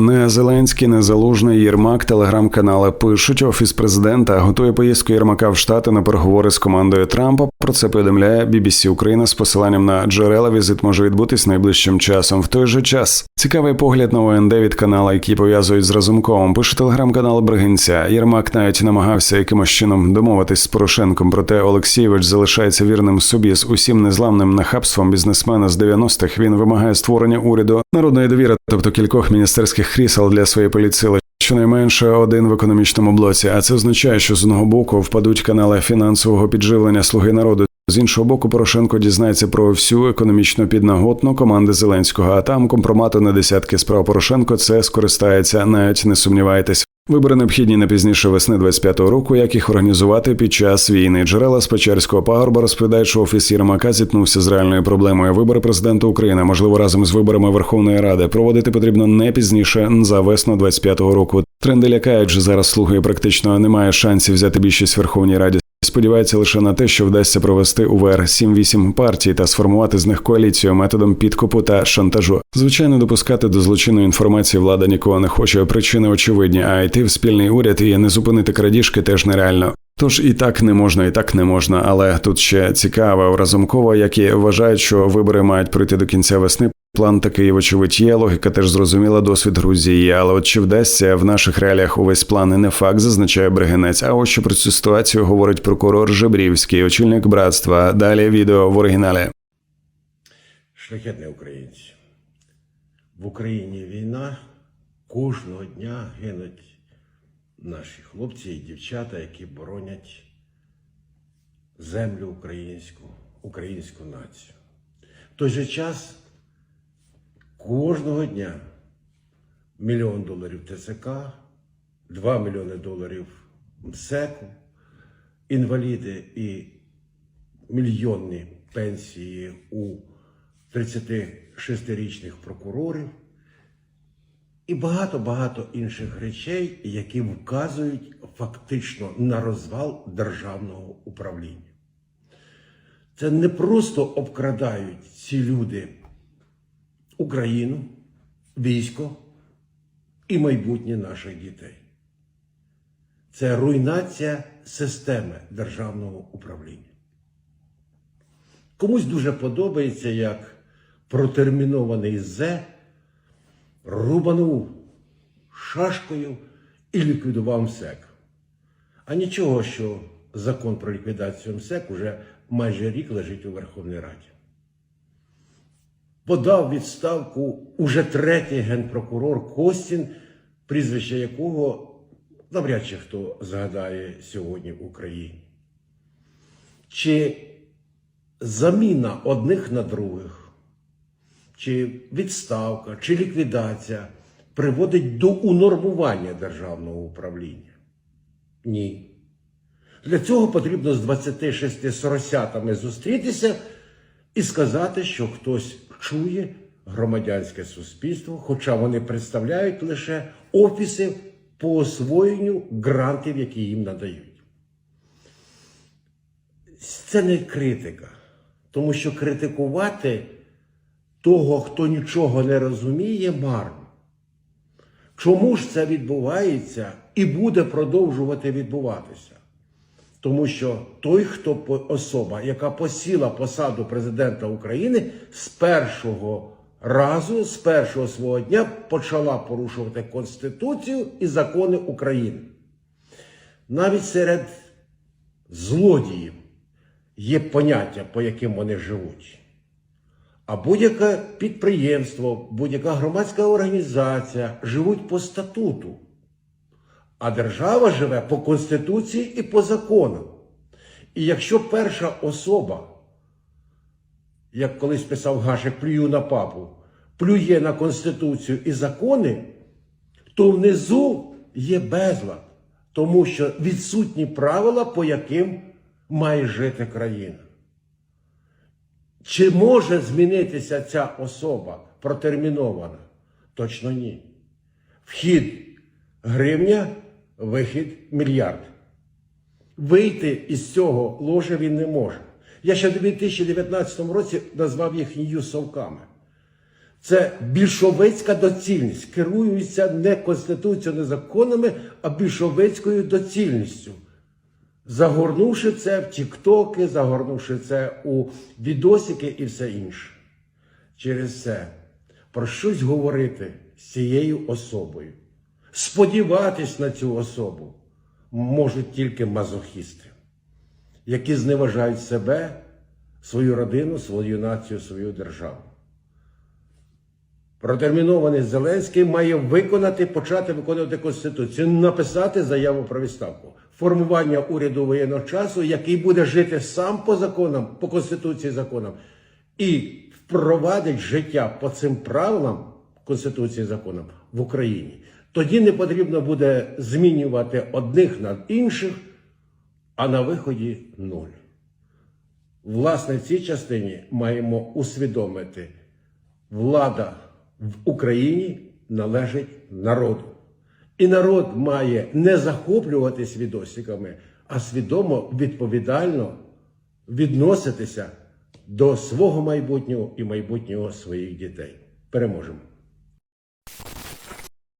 Не Зеленський, не Залужний, Єрмак, телеграм-канали пишуть. Офіс президента готує поїздку Єрмака в Штати на переговори з командою Трампа. Про це повідомляє BBC Україна з посиланням на джерела. Візит може відбутись найближчим часом. В той же час цікавий погляд на ОНД від канала, який пов'язують з Разумковим. Пише телеграм-канал Бригинця. Єрмак навіть намагався якимось чином домовитись з Порошенком. Проте Олексійович залишається вірним собі з усім незламним нахабством бізнесмена з 90-х. Він вимагає створення уряду народної довіри, тобто кількох міністерських крісел для своєї поліцили. Щонайменше один в економічному блоці, а це означає, що з одного боку впадуть канали фінансового підживлення слуги народу. З іншого боку, Порошенко дізнається про всю економічну піднаготну команди Зеленського. А там компромату на десятки справ Порошенко це скористається. Навіть не сумнівайтесь. Вибори необхідні не пізніше весни 25-го року, як їх організувати під час війни. Джерела з Печерського пагорба розповідають, що офіс Єрмака зіткнувся з реальною проблемою. Вибори президента України, можливо, разом з виборами Верховної Ради, проводити потрібно не пізніше за весну 25-го року. Тренди лякають, що зараз слуги практично немає шансів взяти більшість в Верховній Раді. Сподівається лише на те, що вдасться провести УВР 7-8 партій та сформувати з них коаліцію методом підкупу та шантажу. Звичайно, допускати до злочинної інформації влада нікого не хоче. Причини очевидні, а йти в спільний уряд і не зупинити крадіжки теж нереально. Тож і так не можна, і так не можна. Але тут ще цікаво разумкова, які вважають, що вибори мають пройти до кінця весни. План такий, вочевидь, є. Логіка теж зрозуміла досвід Грузії. Але от чи вдасться в наших реаліях увесь план і не факт, зазначає Бригинець. А ось що про цю ситуацію говорить прокурор Жебрівський, очільник братства. Далі відео в оригіналі. Шляхетні українці. В Україні війна. Кожного дня гинуть наші хлопці і дівчата, які боронять землю українську, українську націю. В той же час кожного дня мільйон доларів ТЦК, 2 мільйони доларів МСЕКу, інваліди і мільйонні пенсії у 36-річних прокурорів і багато-багато інших речей, які вказують фактично на розвал державного управління. Це не просто обкрадають ці люди Україну, військо і майбутнє наших дітей. Це руйнація системи державного управління. Комусь дуже подобається, як протермінований Зе рубанув шашкою і ліквідував МСЕК. А нічого, що закон про ліквідацію МСЕК уже майже рік лежить у Верховній Раді. Подав відставку уже третій генпрокурор Костін, прізвище якого навряд чи хто згадає сьогодні в Україні. Чи заміна одних на других, чи відставка, чи ліквідація приводить до унормування державного управління? Ні. Для цього потрібно з 26 соросятами зустрітися і сказати, що хтось чує громадянське суспільство, хоча вони представляють лише офіси по освоєнню грантів, які їм надають. Це не критика, тому що критикувати того, хто нічого не розуміє, марно. Чому ж це відбувається і буде продовжувати відбуватися? Тому що той, хто особа, яка посіла посаду президента України, з першого разу, з першого свого дня почала порушувати Конституцію і закони України. Навіть серед злодіїв є поняття, по яким вони живуть. А будь-яке підприємство, будь-яка громадська організація живуть по статуту. А держава живе по Конституції і по законам. І якщо перша особа, як колись писав Гашек, плюю на папу, плює на Конституцію і закони, то внизу є безлад, тому що відсутні правила, по яким має жити країна. Чи може змінитися ця особа протермінована? Точно ні. Вхід гривня, вихід мільярд. Вийти із цього ложа він не може. Я ще в 2019 році назвав їх нью-совками. Це більшовицька доцільність. Керуються не конституцією, не законами, а більшовицькою доцільністю. Загорнувши це в тіктоки, загорнувши це у відосики і все інше. Через це про щось говорити з цією особою, сподіватись на цю особу можуть тільки мазохісти, які зневажають себе, свою родину, свою націю, свою державу. Протермінований Зеленський має виконати, почати виконувати Конституцію, написати заяву про відставку. Формування уряду воєнного часу, який буде жити сам по законам, по Конституції законам, і впровадить життя по цим правилам Конституції законам в Україні. Тоді не потрібно буде змінювати одних над інших, а на виході нуль. Власне, в цій частині маємо усвідомити, влада в Україні належить народу. І народ має не захоплюватись відосиками, а свідомо відповідально відноситися до свого майбутнього і майбутнього своїх дітей. Переможемо!